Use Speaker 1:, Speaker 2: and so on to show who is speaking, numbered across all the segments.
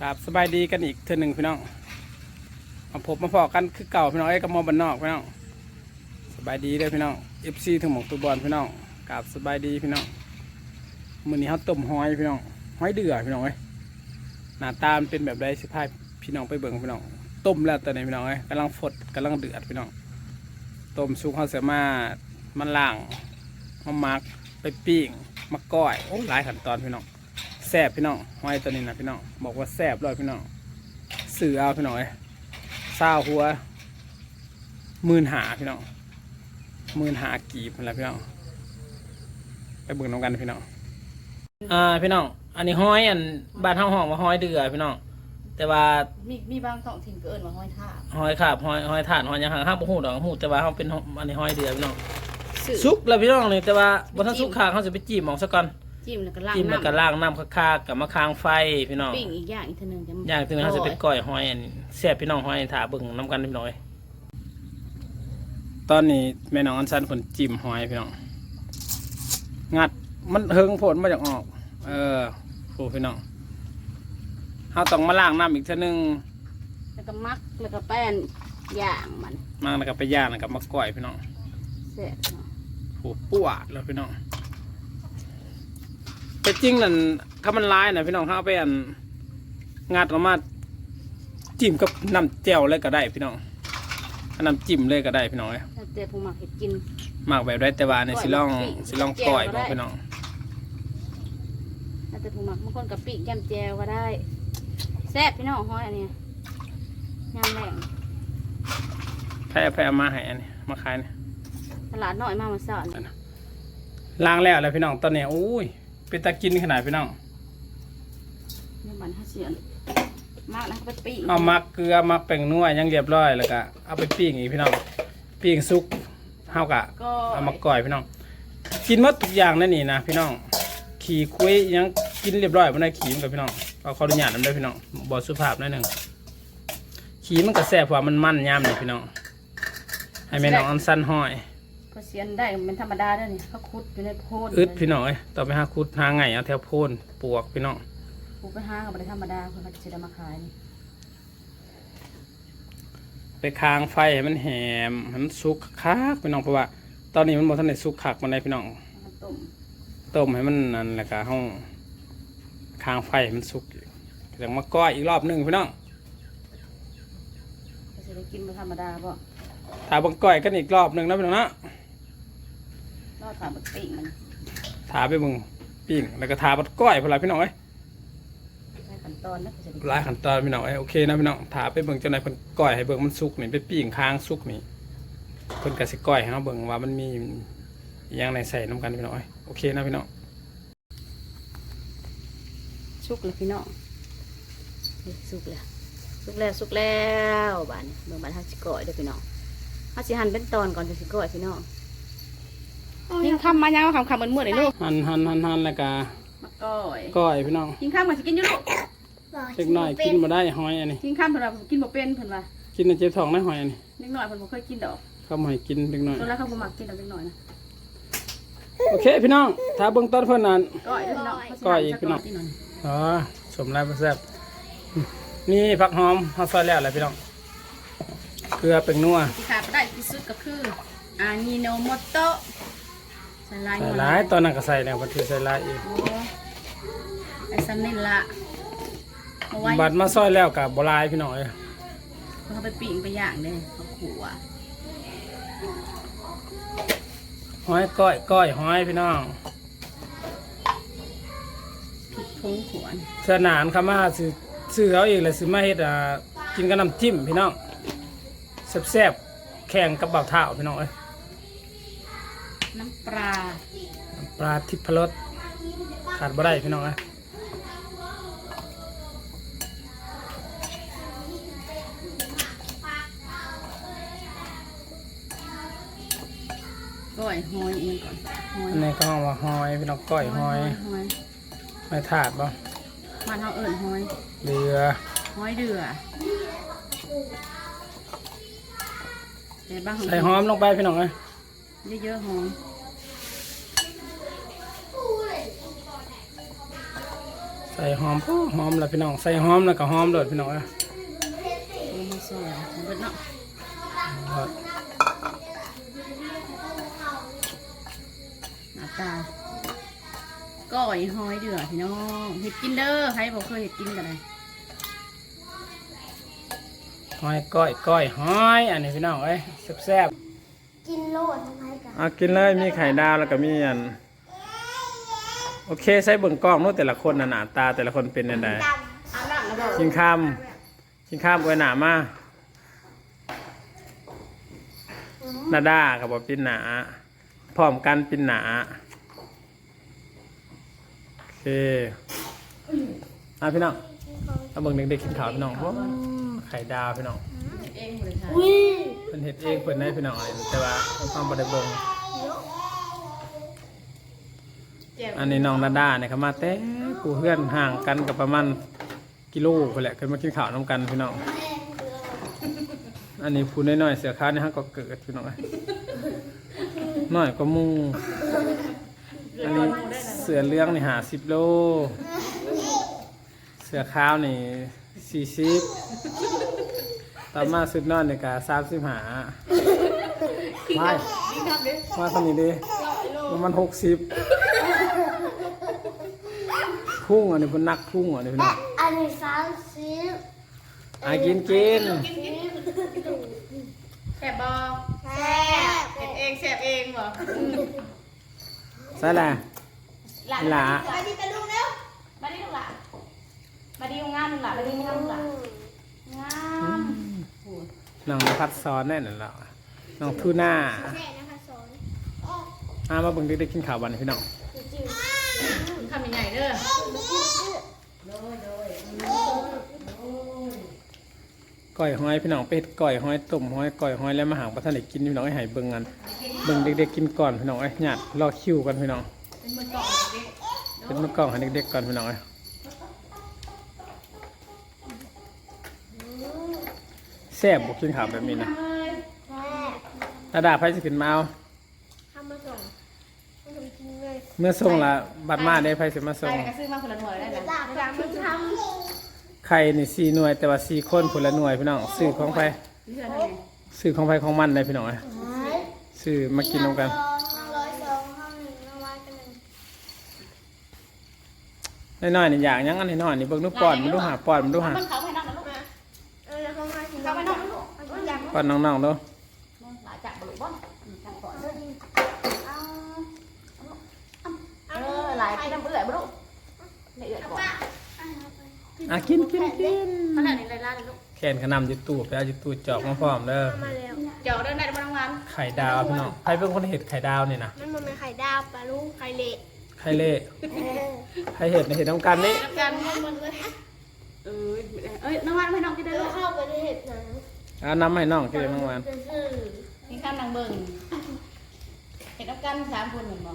Speaker 1: ครับสบายดีกันอีกเทือหนึ่งพี่น้องมาพบมาพอกันคือเก่าพี่น้องไอ้กับหมอบันนอกพี่น้องสบายดีเด้อพี่น้องเอฟซีถึงหมองตัวบอลพี่น้องกราบสบายดีพี่น้องมือนี้เขาต้มหอยพี่น้องหอยเดือพี่น้องเอ้ยหน้าตามเป็นแบบไรสิพายพี่น้องไปเบิ่งพี่น้องต้มแล้วตอนนี้พี่น้องเอ้ยกำลังฟดกำลังเดือดพี่น้องต้มซุปเขาเสียมามันล่างมามักไปปิ้งมาก้อยโอ้หลายขั้นตอนพี่น้อง ซ่บพี่น้องหอยตัวนี้นะพี่น้องบอกว่าแซ่บเลยพี่น้องสื่อเอาพี่น้องเอ้ยเศร้าหัวหมื่นหาพี่น้องหมื่นหากีบนั่นแหละพี่น้องไปเบิ่งน้ำกันพี่น้องอ่าพี่น้องอันนี้ห้อยอันบ้านเฮาห้องว่าห้อยเดือพี่น้องแต่ว่า
Speaker 2: มีมีบางท้องถิ่นก็เอิ้นว่าห้อยท่า
Speaker 1: ห้อยขาบห้อยห้อยถ่านห้อยหยังหางห้าบ่ฮู้ดอกฮู้แต่ว่าเฮาเป็นห้องอันนี้ห้อยเดือพี่น้อง
Speaker 2: สื่อ
Speaker 1: สุกแล้วพี่น้องนี่แต่ว่าบ่ทันสุกข้างเฮาสิไปจิ้มหมองซะก่อน
Speaker 2: จิ้มแล้วก็ล้าง
Speaker 1: จิ้มแล้วก็
Speaker 2: น้ำ
Speaker 1: ล้างน้ำคักๆกับมะขางไฟพี่น้อง
Speaker 2: ปิ้งอีกอย่างอีกทีหนึงจะ
Speaker 1: อย่างที่เขาจะเป็นก้อยหอยอันนี้แซ่บพี่น้องหอยถาเบิ่งน้ำกันพี่น้อย ตอนนี้แม่น้องอันซันผลจิ้มหอยพี่น้อง งัดมันเฮิงผลมาจากออก เออโอ้พี่น้องเราต้องมาล้างน้ำอีกเท่านึง
Speaker 2: แล้วก็มักแล้วก็แป้นย่างมัน
Speaker 1: มาแล้วก็ไปย่างแล้วก็มาก้อยพี่น้อง
Speaker 2: แซ่บเนาะ
Speaker 1: โอ้ปวดแล้วพี่น้อง แต่จริงนั่นถ้ามันร้ายนะพี่น้องเขาเอาไปอันงัดออกมาจิ้มกับน้ำแจ่วเลยก็ได้พี่น้องเอาน้ำจิ้มเลยก็ได้พี่น้องเอ้ย
Speaker 2: แล้วแต่ผู้มักเห็ดกิน
Speaker 1: มากแบบได้แต่ว่าเนี่ยสิลองสิลองปล่อยบอกพี่น้อง
Speaker 2: แล้วแต่ผู้มักบางคนกับปิ้งยำแจวก็ได้แซ่บพี่น้องห้อยอันเนี้ยยำแรง
Speaker 1: แพ้แพ้เอามาให้อันนี้มาขายนี่
Speaker 2: ตลาดน้อยมากมาสอน
Speaker 1: ล้างแล้วแล้วพี่น้องตอนนี้อุ้ย เป็นตากินขนาดพี่น้อง
Speaker 2: น้ำมันห้าเสียนมากแล้วก็ไปปิ้ง
Speaker 1: เอามักเกลือมักแป้งนัวยังเรียบร้อยแล้วก็เอาไปปิ้งอีกพี่น้องปิ้งซุกเฮากะ
Speaker 2: ก็
Speaker 1: เอามาก่อยพี่น้อง กินหมดทุกอย่างนั่นนี่นะพี่น้อง ขี่คุยยังกินเรียบร้อยบนได้ขี่มันกับพี่น้องเอาขออนุญาตนำด้วยพี่น้องบอสุภาพหนิดหนึ่งขี่มันก็แซ่บกว่ามันมันยามนี่พี่น้องให้แม่น้องอันสั้นห้อย
Speaker 2: ก็เสียนได้เป็นธรรมดาเด้อนี่เขาคุดอยู่ในโพน
Speaker 1: อึดพี่น้องเอ้ยต่อไปหาคุดหาไงเอาแถวโพนปวกพี่น้อง
Speaker 2: กูไปห้างกับไปธรรมดาเพื่อนเขาจะได้มาขายนี่
Speaker 1: ไปค้างไฟให้มันแหมให้มันสุกคักพี่น้องเพราะว่า ตอนนี้มันบ่ทันได้สุกคักมันได้พี่น้อง
Speaker 2: มาต้ม
Speaker 1: ต้มให้มันนั่นแหละก็ห้องค้างไฟให้มันสุกอีกจังมาก้อยอีกรอบหนึ่งพี่น้อง
Speaker 2: ก็จะได้กินมาธรรมดาบ่
Speaker 1: ถ้าบังก้อยกันอีกรอบหนึ่งนะพี่น้องนะ
Speaker 2: รอด ถามบักปิ้งมัน
Speaker 1: ถาไปมึงปิ้งแล้วก็ทาบัดก้อยพอละพี่น้องเอ้ย
Speaker 2: ได้ขั้นตอนนะก็จะได้
Speaker 1: หลายขั้นตอนพี่น้องเอ้ยโอเคนะพี่น้องถาไปเบิ่งเจ้านายเพิ่นก้อยให้เบิ่งมันสุกนี่ไปปิ้งค้างสุกนี่เพิ่นก็สิก้อยให้เฮาเบิ่งว่ามันมีอหยังในใส่น้ำกันพี่น้องเอ้ยโอเคนะพี่น้อง
Speaker 2: สุกแล้วพี่น้องนี่สุกแล้วสุกแล้วสุกแล้วบ้านนี้เบิ่งบ้านเฮาสิก้อยเด้อพี่น้องเฮาสิหั่นเป็นตอนก่อนจะสิก้อยพี่น้อง ยิงคำมายังว่าคำคำเหมือนเมื่อไหร่ลูก
Speaker 1: หั่นหั่นหั่นหั่นแล้วก็
Speaker 2: มาก้อย
Speaker 1: ก้อยพี่น้อง
Speaker 2: ยิงคำมาสิกินอยู่ลูก
Speaker 1: เล็กน้อยกินบ่ได้หอยอันนี้
Speaker 2: ยิงคำเพิ่นว่ากินบ่เป็นเพิ่นว่า
Speaker 1: กินในเจ็บท้องได้หอยอันนี้
Speaker 2: เล็กน้อยเพิ่นบ่เคยกินดอก
Speaker 1: เขาบ่ให้กินเล็กน้อย
Speaker 2: ตอนแรกเขาบ่มักกินดอกเล็กน้อยนะ
Speaker 1: โอเคพี่น้องถ้าเบิ่งต้นเพิ่นนั้น
Speaker 2: ก้อยเด้อพี่น้อง
Speaker 1: ก้อยอีกพี่น้องอ๋อสมแล้วแซ่บนี่ผักหอมเฮาซอยแล้วแหละพี่น้องเกลือเป็นนัว
Speaker 2: ที่ขาดบ่ได้ที่สุดก็คืออานิโนโมโตะใส่ ลาย
Speaker 1: ใส่
Speaker 2: หมด
Speaker 1: หลายตอนนั้นก็ใส่แล้วบัดทีใส่หลายอีก
Speaker 2: โอ้ไอ้ซันนี่ละเอาไว้
Speaker 1: บัดมาซอยแล้วกับบ่หลายพี่น้องเอ้ย
Speaker 2: เขาไปปิ้งไปย่างเลยเขาขู่อะ
Speaker 1: หอยก้อยก้อยหอยพี่น้อง
Speaker 2: พริกพงขวน
Speaker 1: เสื้อหนานคำมาสิซื้อเอาเองเลยสิมาเฮ็ดอ่ากินกับน้ำจิ้มพี่น้องแซ่บๆแข่งกับเบาเท้าพี่น้องเอ้ย
Speaker 2: น้ำปลา
Speaker 1: ปลาทิพรสขาดบ่ได้พี่น้องเอ้ย
Speaker 2: ก้อยหอยเองก่อนหอย
Speaker 1: อันนี้ก็ห้องว่าหอยพี่น้องก้อยหอย
Speaker 2: หอย
Speaker 1: หอยถาดบ่
Speaker 2: มันเขาเอิญหอย
Speaker 1: เรือ
Speaker 2: หอยเดือแต่บาง
Speaker 1: ใส่หอมลงไปพี่น้องเอ้ย
Speaker 2: เยอะๆหอม
Speaker 1: ใใส่หอมโอ้หอมแล้วพี่น้อง ใส่หอมแล้วก็หอมเลยพี่น้องเอ้ย
Speaker 2: ลงมาซอยมันเบิดเนาะหน้าตาก้อยหอยเดือพี่น้องเห็ดกินเด้อใครบอกเคยเห็ดกินกันเลย
Speaker 1: หอยก้อยก้อยหอย อันนี้พี่น้องเอ้ยแซ่บ
Speaker 3: กินโลดทำไมกัน
Speaker 1: ๆ เอากินเลยมีไข่ดาวแล้วก็มีอัน โอเคใส่เบิ่งกล้องนู้นแต่ละคนน่ะหน้าตาแต่ละคนเป็นยังไง
Speaker 2: อาบน้ำแล้วบอก
Speaker 1: กินข้ามกินข้ามไว้หนามาดาด้ากับบอปินหนาพร้อมกันปินหนาโอเคเอาพี่น้องเอาเบิ่งเด็กๆกินข้าวพี่น้องโอ้ไข่ดาวพี่น้อง
Speaker 2: เองเลยค่ะำ
Speaker 3: อุ้ย
Speaker 1: เพิ่นเฮ็ดเองเพิ่นให้พี่น้องเลยแต่ว่าความบ่ได้เบิ่ง
Speaker 2: แจ่ว
Speaker 1: อันนี้น้องดาด้าเนี่ยเขามาแต่กูเพื่อนห่างกันกับประมาณกิโลพุ่นแหละขึ้นมากินข้าวน้ำกันพี่น้อง อันนี้พูดน้อยๆเสือขาวนี่ฮะก็เกิดพี่น้องเอ้ยน้อยก็มูอันนี้เสือเหลื้องนี่หาสิบโล เสือขาวนี่สี่สิบ ต่อมาสุดนอนนี่ก็สามสิบหาไม่มาทำนี้ดิประมาณหกสิบพุ่งอันนี้เป็นนักพุ่งอันนี้พี่น้อง
Speaker 3: อันนี้สามสิบ
Speaker 1: อะกินกิน
Speaker 2: แซ่บบอ
Speaker 3: แซ่บ
Speaker 2: เห็ดเองแซ่บเองบ่
Speaker 1: ใช่แหละหลา
Speaker 3: ไปที่ไปลูกเร็ว
Speaker 2: มาดิลูกหล่ะมาดิงามลูกหล่ะมาดิงามลูกหล่ะงาม
Speaker 1: น้องนภัสซ้อนแน่นอนแล้วน้องทูน่า
Speaker 3: แม่นะคะสอน
Speaker 1: อามาเบิ่งเด็กๆกินข้าววันนี้พี่น้อง
Speaker 3: จืด
Speaker 2: คำใหญ่ๆเด้อ
Speaker 1: ก้อยหอยพี่น้องเป็ดก้อยหอยต้มหอยก้อยหอยแล้วมาหางประทานได้กินพี่น้องไอ้ไห้เบิ่งกันเบิ่งเด็กๆกินก่อนพี่น้องไอ้หยาดรอคิวกันพี่น้อง
Speaker 2: เป็นมือกล่องเด็ก
Speaker 1: เป็นมื้อกล้องให้เด็กๆก่อนพี่น้องไอ้ ซ่บบ่กินข้าวแบบนี้นะ
Speaker 3: แซ่บ
Speaker 1: ตาดาไผสิขึ้นมาเอา
Speaker 3: ทำมาส่งมาส่งกินเลย
Speaker 1: เมื่อส่งละบัตรมาได้ไผสิมา
Speaker 2: ๆ
Speaker 1: ส่ง
Speaker 2: ไปก็ซื้อมาคนละหน่วยได้นะ
Speaker 3: ลาบจากมันท
Speaker 1: ไข่นี่สี่หน่วยแต่ว่าสี่คนผู้ละหน่วยพี่น้องซื้อของไผ
Speaker 2: เพื่อนให้
Speaker 1: ซื้อของไผของมันเลยพี่น้องไอ้ำซื้อมากินนำกัน
Speaker 3: ห้าร้อยสองห้าหนึ่งห้าร้อยกันหนึ่ง
Speaker 1: น้อยๆนี่อย่างยังอันน้อยๆนี่เบิ่งดูป้อนมันดูหาป้อนมันดูหา
Speaker 2: มันเขา
Speaker 3: เอาอย่าง
Speaker 1: ป้อนน้องๆดู
Speaker 2: หลายจับบ่ลูกบ่จับก่อนเออหลายไปน้ำเอื่อยบ่ลูกเอื่อยก่อน
Speaker 1: อะกินกินกิน
Speaker 2: ขนาดนี้ไรล่าเลยลูก
Speaker 1: แขนขนำอยู่ตู้ไปเอาอยู่ตู้จอกมาพร้อมเด้อ
Speaker 3: มาแล้ว
Speaker 2: เดี๋ยวเดินได้บ่ทั้งวัน
Speaker 1: ไข่ดาวพี่น้องใครเป็นคนเห็ดไข่ดาวนี่นะ
Speaker 3: มันมันเป็นไข่ดาวปลาลูกไข่เละ
Speaker 1: ไข่เล่ใครเห็ดในเห็ดน้ำกันนี่
Speaker 2: น้ำกัน
Speaker 3: มันเลย
Speaker 2: เอ้ยเอ้ยน้องวันให้น้องกินได้
Speaker 3: แล้
Speaker 2: ลู
Speaker 3: ว
Speaker 2: ก
Speaker 3: เข้าไปในเห็ดหนัง
Speaker 1: เอาน้ำให้น้องกินน้องวัน
Speaker 3: ซื่อ
Speaker 2: นี่ข้ามนางเบิ่งเห็ดน้ำกันสามคนเหมือนบ่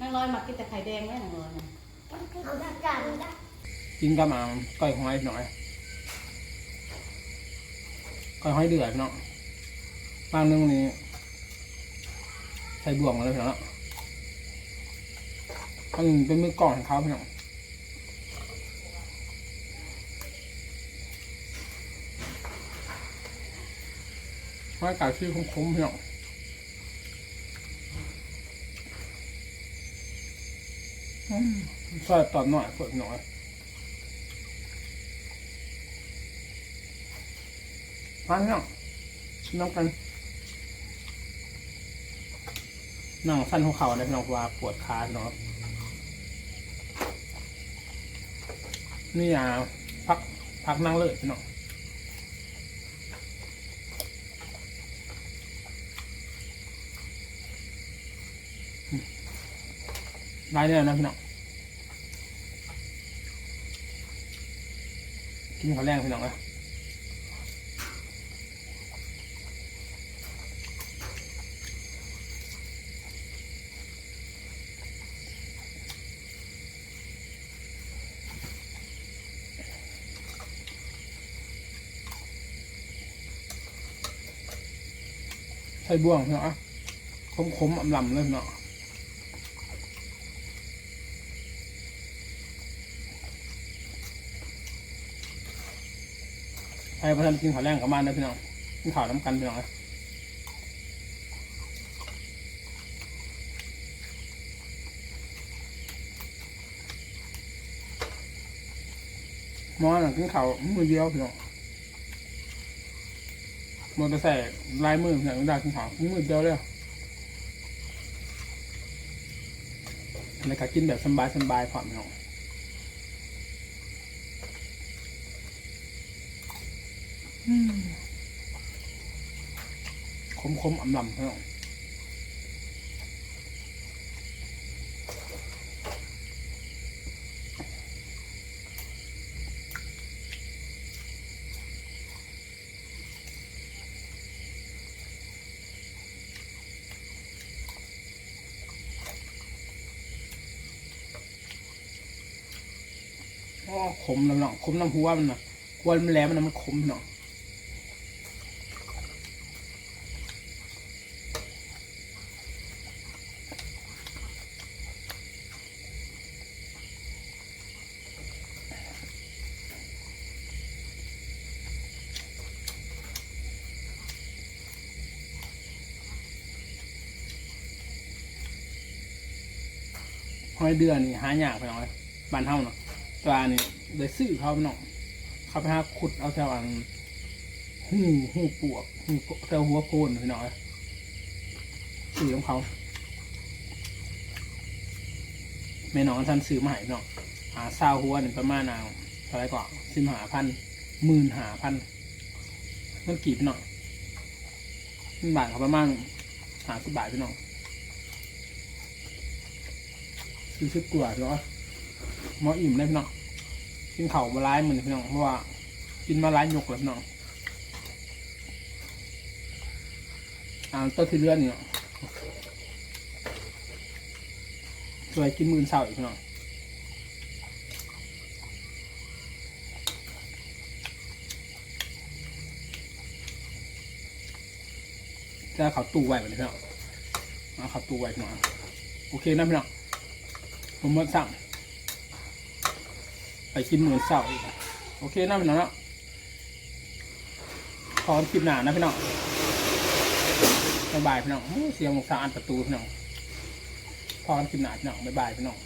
Speaker 2: นางลอยมักกินแต่ไข่แดงไว้นางลอยนะ
Speaker 3: ๆเอาดักกัน
Speaker 1: กินกับหมาก้อยหอยหน่อยก้อยหอยเดือดพี่น้องบางนึงนี่ใส่บ่วงมาเลยพี่น้องเนาะอันนี้เป็นมือกล่องของเขาพี่น้อง หอยกาชื่อคมๆพี่น้องอืมซอยตอนหน่อยเปิดหน่อยพันเนาะน้องกันน้องสั้นหัวเข่าเลยพี่น้องว่าปวดขาพี่น้องนี่อะพักพักนั่งเลยพี่น้อง ได้เลยนะพี่น้องกินข้าวแรงพี่น้องเลยใส่บ่วงพี่น้องอะขมๆอำลำเลยพี่น้อง ให้พระท่านกินข้าวแรงกับมันนะพี่น้องกินข้าวน้ำกันพี่น้องนะมอหนังกินข้าวมือเดียวพี่น้องมอเตอร์ไซค์ลายมือพี่น้องได้กินข้าวมือเดียวเลยแล้วก็กินแบบสบายสบายๆพอมพี่น้อง คมคมๆอ่ำลำพี่น้องอ๋อขมน้ำหนองขมน้ำหัวมันนะกวนมันแหลมมันนะมันขมพี่น้อง หอยเดือนนี่หายากไปหน่อยบ้านเฮาเนาะปลานี่เลยซื้อเขาไปเนาะเขาไปหาขุดเอาแถวอันหูหูปวกหูแถวหัวโพนไปหน่อยซื้อของเขาแม่น้องท่านซื้อมาให้เนาะหาซาวหัวนี่ประมาณอ่าเท่าไรก่อนสิบหาพันหมื่นหาพันมันกี่พี่น้องมันบาทเขาประมาณหาสิบบาทพี่น้อง สี่สิบกว่าเนาะหมออิ่มได้พี่น้องกินเข่ามาร้ายเหมือนพี่น้องเพราะว่ากินมาร้ายยกเลยพี่น้องอ่าต้นที่เลื่อนเนี่ยสวยกินมือเศร้าอีกพี่น้องจะเอาเขาตู้ไว้เหมือนพี่น้องเอาเขาตู้ไว้พี่น้องโอเคนะพี่น้อง ผมมาสั่งไปกินเหมือนเสาอีกโอเคนะพี่น้องเนาะพร้อมคลิปหนานะพี่น้องบายบายพี่น้องเสียงสะอาดประตูพี่น้องพร้อมคลิปหนาพี่น้องบายบายพี่น้อง